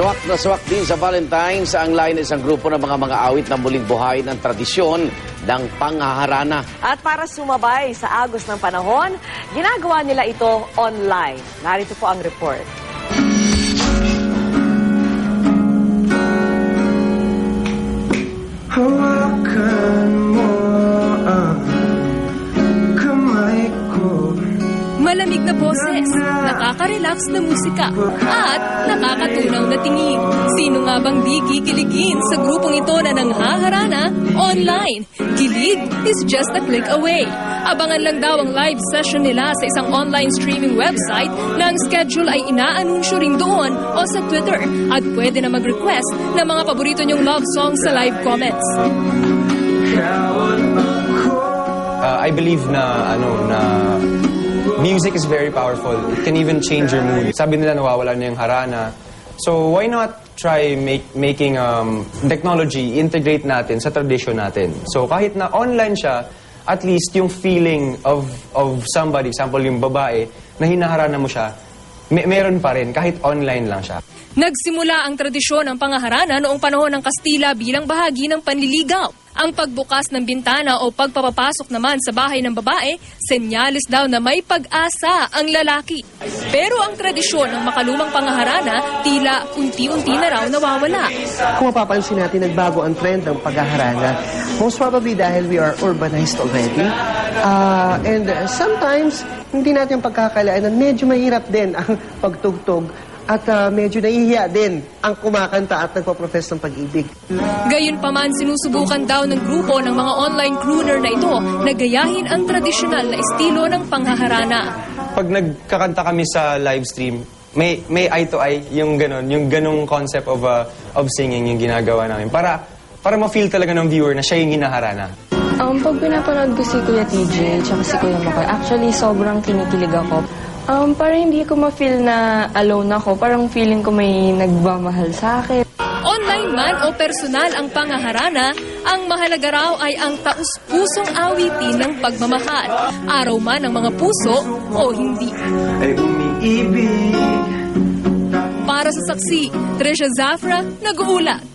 Swak na swak din sa Valentine's ang line ng isang grupo ng mga mga awit na muling buhay ng tradisyon ng panghaharana. At para sumabay sa agos ng panahon, ginagawa nila ito online. Narito po ang report. Hawakan boses, nakaka-relax na musika, at nakakatunaw na tingin. Sino nga bang di kikiligin sa grupong ito na nanghaharana online? Kilig is just a click away. Abangan lang daw ang live session nila sa isang online streaming website na ang schedule ay inaanunsyo rin doon o sa Twitter at pwede na mag-request ng mga paborito niyong love songs sa live comments. Uh, I believe na ano na music is very powerful. It can even change your mood. Sabi nila nawawala na yung harana. So why not try make, making um, technology integrate natin sa tradition natin. So kahit na online siya, at least yung feeling of of somebody, example yung babae na hinaharana mo siya, me- meron pa rin kahit online lang siya. Nagsimula ang tradisyon ng pangaharana noong panahon ng Kastila bilang bahagi ng panliligaw. Ang pagbukas ng bintana o pagpapapasok naman sa bahay ng babae, senyalis daw na may pag-asa ang lalaki. Pero ang tradisyon ng makalumang pangaharana, tila unti-unti na raw nawawala. Kung mapapansin natin, nagbago ang trend ng paghaharana. Most probably dahil we are urbanized already. Ah, and uh, sometimes, hindi natin pagkakalaan na medyo mahirap din ang pagtugtog at ah, medyo nahihiya din ang kumakanta at nagpaprofess ng pag-ibig. Gayunpaman sinusubukan daw ng grupo ng mga online crooner na ito na gayahin ang tradisyonal na estilo ng panghaharana. Pag nagkakanta kami sa live stream, may may eye to eye yung ganon, yung ganong concept of uh, of singing yung ginagawa namin para para ma-feel talaga ng viewer na siya yung hinaharana. Um, pag pinapanood ko si Kuya TJ tsaka si Kuya Makoy, actually sobrang kinikilig ako. Um, para hindi ko ma-feel na alone ako, parang feeling ko may nagmamahal sa akin. Online man o personal ang pangaharana, ang mahalaga raw ay ang taus-pusong awitin ng pagmamahal. Araw man ng mga puso o hindi. ay umiibig Para sa saksi, Trisha Zafra, nag-uulat.